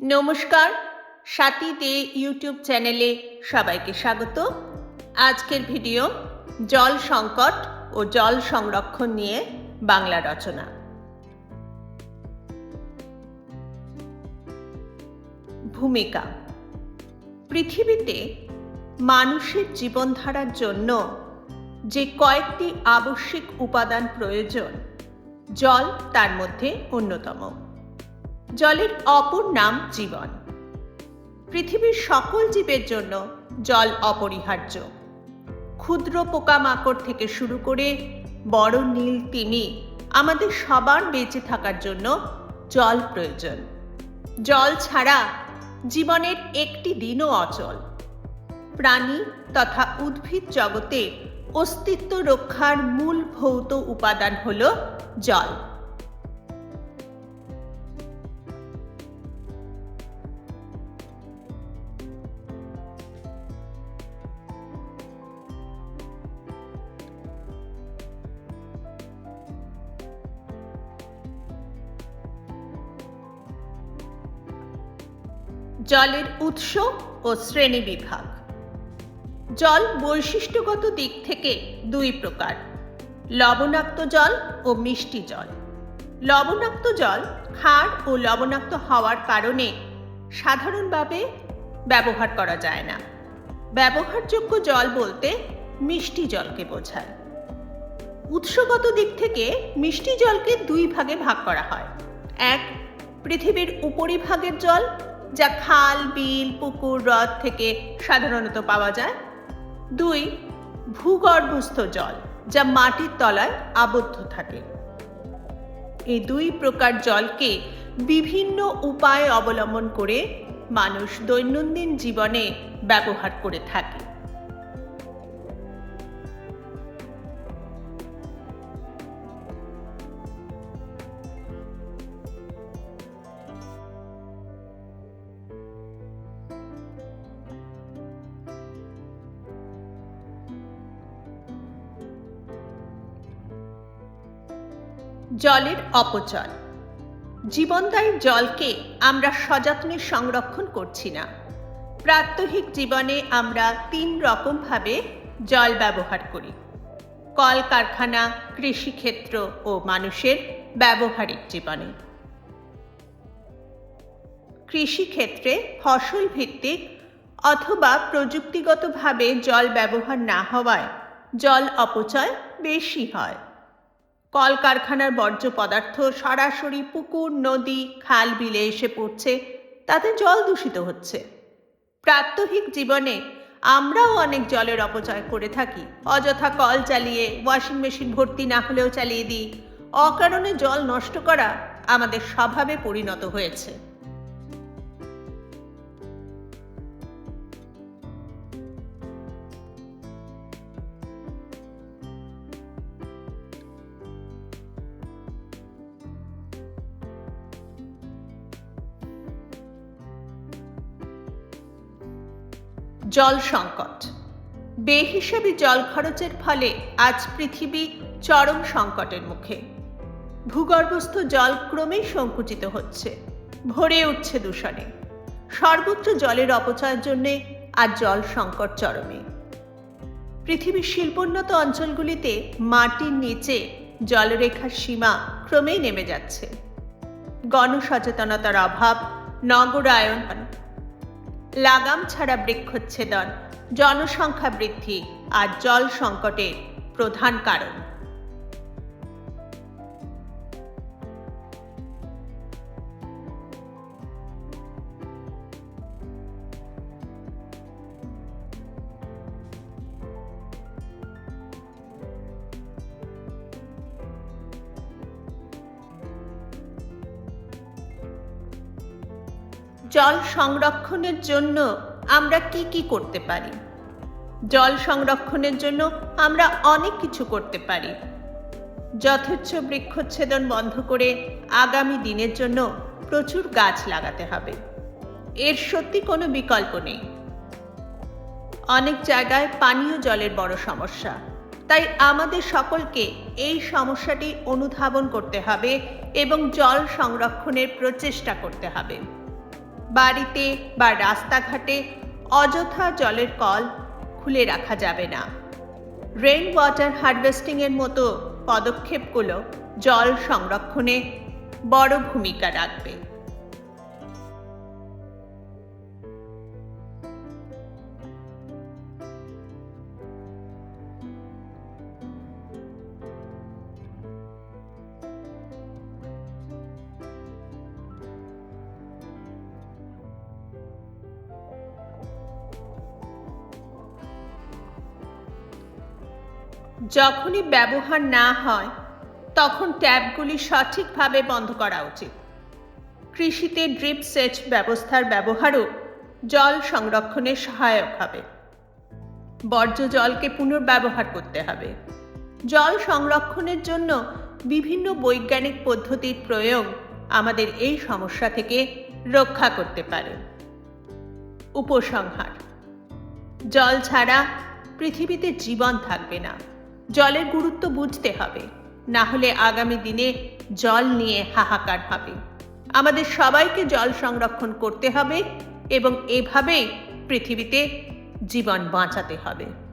নমস্কার, সাথী দে ইউটিউব চ্যানেলে সবাইকে স্বাগত। আজকের ভিডিও জল সংকট ও জল সংরক্ষণ নিয়ে বাংলা রচনা। ভূমিকা। পৃথিবীতে মানুষের জীবনধারার জন্য যে কয়েকটি আবশ্যিক উপাদান প্রয়োজন, জল তার মধ্যে অন্যতম। জলের অপর নাম জীবন। পৃথিবীর সকল জীবের জন্য জল অপরিহার্য। ক্ষুদ্র পোকামাকড় থেকে শুরু করে বড় নীল তিমি আমাদের সবার বেঁচে থাকার জন্য জল প্রয়োজন। জল ছাড়া জীবনের একটি দিনও অচল। প্রাণী তথা উদ্ভিদ জগতে অস্তিত্ব রক্ষার মূল ভৌত উপাদান হল জল। জলের উৎস ও শ্রেণি বিভাগ। জল বৈশিষ্ট্যগত দিক থেকে দুই প্রকার, লবণাক্ত জল ও মিষ্টি জল। লবণাক্ত জল ক্ষার ও লবণাক্ত হওয়ার কারণে সাধারণভাবে ব্যবহার করা যায় না। ব্যবহারযোগ্য জল বলতে মিষ্টি জলকে বোঝায়। উৎসগত দিক থেকে মিষ্টি জলকে দুই ভাগে ভাগ করা হয়। এক, পৃথিবীর উপরিভাগের জল যা খাল, বিল, পুকুর, হ্রদ থেকে সাধারণত পাওয়া যায়। দুই, ভূগর্ভস্থ জল, যা মাটির তলায় আবদ্ধ থাকে। এই দুই প্রকার জলকে বিভিন্ন উপায় অবলম্বন করে মানুষ দৈনন্দিন জীবনে ব্যবহার করে থাকে। জলের অপচয়। জীবনদায়ী জলকে আমরা সযত্নে সংরক্ষণ করছি না। প্রাত্যহিক জীবনে আমরা তিন রকমভাবে জল ব্যবহার করি। কলকারখানা, কৃষিক্ষেত্র ও মানুষের ব্যবহারিক জীবনে। কৃষিক্ষেত্রে ফসল ভিত্তিক অথবা প্রযুক্তিগতভাবে জল ব্যবহার না হওয়ায় জল অপচয় বেশি হয়। কলকারখানার বর্জ্য পদার্থ সরাসরি পুকুর, নদী, খাল বিলে এসে পড়ছে। তাতে জল দূষিত হচ্ছে। প্রাত্যহিক জীবনে আমরাও অনেক জলের অপচয় করে থাকি। অযথা কল চালিয়ে ওয়াশিং মেশিন ভর্তি না হলেও চালিয়ে দিই। অকারণে জল নষ্ট করা আমাদের স্বভাবে পরিণত হয়েছে। জল সংকট। বেহিসাবি জল খরচের ফলে আজ পৃথিবী চরম সংকটের মুখে। ভূগর্ভস্থ জল ক্রমেই সংকুচিত হচ্ছে, ভরে উঠছে দূষণে। সর্বত্র জলের অপচয়ের জন্যে আজ জল সংকট চরমে। পৃথিবীর শিল্পোন্নত অঞ্চলগুলিতে মাটির নিচে জলরেখার সীমা ক্রমেই নেমে যাচ্ছে। গণসচেতনতার অভাব, নগরায়ন লাগাম ছাড়া বৃক্ষচ্ছেদন জনসংখ্যা বৃদ্ধি আর জল সংকটের প্রধান কারণ। জল সংরক্ষণের জন্য আমরা কি কি করতে পারি? জল সংরক্ষণের জন্য আমরা অনেক কিছু করতে পারি। যথেচ্ছ বৃক্ষচ্ছেদন বন্ধ করে আগামী দিনের জন্য প্রচুর গাছ লাগাতে হবে। এর সত্যি কোনো বিকল্প নেই। অনেক জায়গায় পানীয় জলের বড় সমস্যা। তাই আমাদের সকলকে এই সমস্যাটি অনুধাবন করতে হবে এবং জল সংরক্ষণের প্রচেষ্টা করতে হবে। বাড়িতে বা রাস্তাঘাটে অযথা জলের কল খুলে রাখা যাবে না। রেইন ওয়াটার হারভেস্টিংয়ের মতো পদক্ষেপগুলো জল সংরক্ষণে বড় ভূমিকা রাখবে। যখনই ব্যবহার না হয়, তখন ট্যাপগুলি সঠিকভাবে বন্ধ করা উচিত। কৃষিতে ড্রিপ সেচ ব্যবস্থার ব্যবহারও জল সংরক্ষণে সহায়ক হবে। বর্জ্য জলকে পুনর্ব্যবহার করতে হবে। জল সংরক্ষণের জন্য বিভিন্ন বৈজ্ঞানিক পদ্ধতির প্রয়োগ আমাদের এই সমস্যা থেকে রক্ষা করতে পারে। উপসংহার, জল ছাড়া পৃথিবীতে জীবন থাকবে না। জলের গুরুত্ব বুঝতে হবে। না হলে আগামী দিনে জল নিয়ে হাহাকার হবে। আমাদের সবাইকে জল সংরক্ষণ করতে হবে এবং এভাবেই পৃথিবীতে জীবন বাঁচাতে হবে।